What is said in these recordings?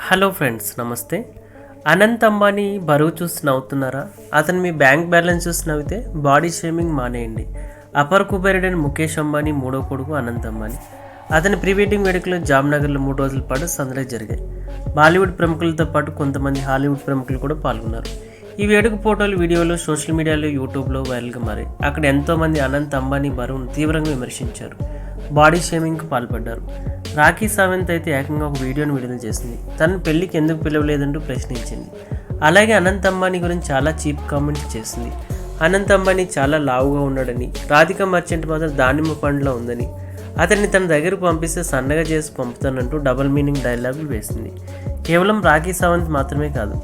Hello friends నమస్తే. అనంత్ అంబానీ బరువు చూసి నవ్వుతున్నారా? అతను మీ బ్యాంక్ బ్యాలెన్స్ చూసి నవ్వితే బాడీ షేమింగ్ మానేయండి. అపర్ కుబేరుడైన ముఖేష్ అంబానీ మూడో కొడుకు అనంత్ అంబానీ. అతని ప్రీ వెడ్డింగ్ వేడుకలు జామ్నగర్లో మూడు రోజుల పాటు సందడి జరిగాయి. బాలీవుడ్ ప్రముఖులతో పాటు కొంతమంది హాలీవుడ్ ప్రముఖులు కూడా పాల్గొన్నారు. ఈ వేడుక ఫోటోలు వీడియోలు సోషల్ మీడియాలో యూట్యూబ్లో వైరల్గా మారాయి. అక్కడ ఎంతోమంది అనంత్ అంబానీ బరువును తీవ్రంగా విమర్శించారు. బాడీ షేమింగ్కి పాల్పడ్డారు. రాఖీ సావంత్ అయితే ఏకంగా ఒక వీడియోను విడుదల చేసింది. తన పెళ్ళికి ఎందుకు పిలవలేదంటూ ప్రశ్నించింది. అలాగే అనంత్ అంబానీ గురించి చాలా చీప్ కామెంట్స్ చేసింది. అనంత్ అంబానీ చాలా లావుగా ఉన్నాడని రాధిక మర్చెంట్ మాత్రం దానిమ్మ పండులో ఉందని అతన్ని తన దగ్గరకు పంపిస్తే సన్నగా చేసి పంపుతానంటూ డబల్ మీనింగ్ డైలాగులు వేసింది. కేవలం రాఖీ సావంత్ మాత్రమే కాదు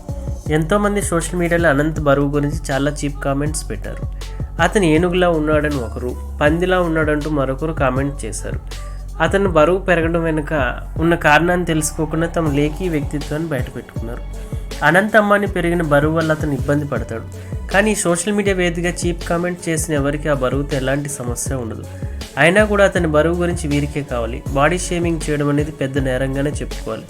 ఎంతోమంది సోషల్ మీడియాలో అనంత్ బరువు గురించి చాలా చీప్ కామెంట్స్ పెట్టారు. అతను ఏనుగులా ఉన్నాడని ఒకరు పందిలా ఉన్నాడంటూ మరొకరు కామెంట్ చేశారు. అతను బరువు పెరగడం వెనుక ఉన్న కారణాన్ని తెలుసుకోకుండా తమ లేఖీ వ్యక్తిత్వాన్ని బయటపెట్టుకున్నారు. అనంత్ పెరిగిన బరువు వల్ల అతను ఇబ్బంది పడతాడు. కానీ సోషల్ మీడియా వేదికగా చీప్ కామెంట్ చేసిన ఎవరికి ఆ బరువుతో ఎలాంటి సమస్య ఉండదు. అయినా కూడా అతని బరువు గురించి వీరికే కావాలి. బాడీ షేమింగ్ చేయడం అనేది పెద్ద నేరంగానే చెప్పుకోవాలి.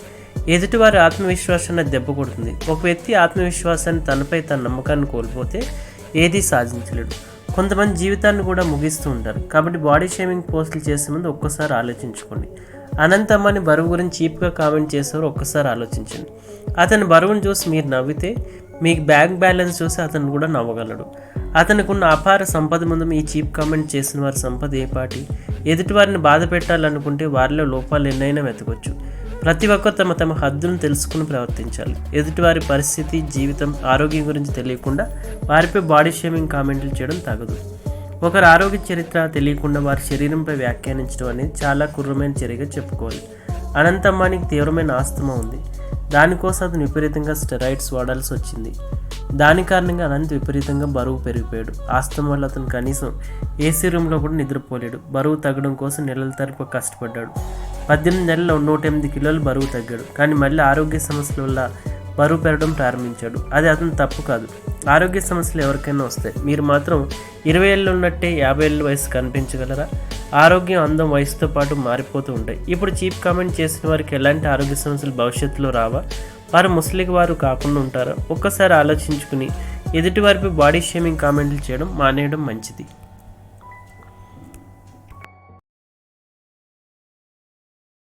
ఎదుటివారి ఆత్మవిశ్వాసాన్ని దెబ్బ కొడుతుంది. ఒక వ్యక్తి ఆత్మవిశ్వాసాన్ని తనపై తన నమ్మకాన్ని కోల్పోతే ఏదీ సాధించలేడు. కొంతమంది జీవితాన్ని కూడా ముగిస్తూ ఉంటారు. కాబట్టి బాడీ షేమింగ్ పోస్టులు చేసే ముందు ఒక్కసారి ఆలోచించుకోండి. అనంతమ్మని బరువు గురించి చీప్గా కామెంట్ చేసేవారు ఒక్కసారి ఆలోచించండి. అతని బరువును చూసి మీరు నవ్వితే మీకు బ్యాంక్ బ్యాలెన్స్ చూసి అతను కూడా నవ్వగలడు. అతనికి ఉన్న అపార సంపద ముందు మీ చీప్ కామెంట్ చేసిన వారి సంపద ఏ పాటి? ఎదుటివారిని బాధ పెట్టాలనుకుంటే వారిలో లోపాలు ఎన్నైనా వెతకొచ్చు. ప్రతి ఒక్కరు తమ తమ హద్దులను తెలుసుకుని ప్రవర్తించాలి. ఎదుటివారి పరిస్థితి జీవితం ఆరోగ్యం గురించి తెలియకుండా వారిపై బాడీ షేమింగ్ కామెంట్లు చేయడం తగదు. ఒకరి ఆరోగ్య చరిత్ర తెలియకుండా వారి శరీరంపై వ్యాఖ్యానించడం అనేది చాలా క్రూరమైన చర్యగా చెప్పుకోవాలి. అనంతమ్మానికి తీవ్రమైన ఆస్తమా ఉంది. దానికోసం అతను విపరీతంగా స్టెరాయిడ్స్ వాడాల్సి వచ్చింది. దాని కారణంగా అనంత విపరీతంగా బరువు పెరిగిపోయాడు. ఆస్తమ వల్ల అతను కనీసం ఏసీ రూమ్లో కూడా నిద్రపోలేడు. బరువు తగ్గడం కోసం నెలల తరపు కష్టపడ్డాడు. పద్దెనిమిది నెలల్లో నూట ఎనిమిది కిలోలు బరువు తగ్గాడు. కానీ మళ్ళీ ఆరోగ్య సమస్యల వల్ల బరువు పెరగడం ప్రారంభించాడు. అది అతను తప్పు కాదు. ఆరోగ్య సమస్యలు ఎవరికైనా వస్తాయి. మీరు మాత్రం ఇరవై ఏళ్ళు ఉన్నట్టే యాభై ఏళ్ళ వయసు కనిపించగలరా? ఆరోగ్యం అందం వయసుతో పాటు మారిపోతూ ఉంటాయి. ఇప్పుడు చీప్ కామెంట్ చేసిన వారికి ఎలాంటి ఆరోగ్య సమస్యలు భవిష్యత్తులో రావా? వారు ముసలికి వారు కాకుండా ఉంటారా? ఒక్కసారి ఆలోచించుకుని ఎదుటివారిపై బాడీ షేమింగ్ కామెంట్లు చేయడం మానేయడం మంచిది.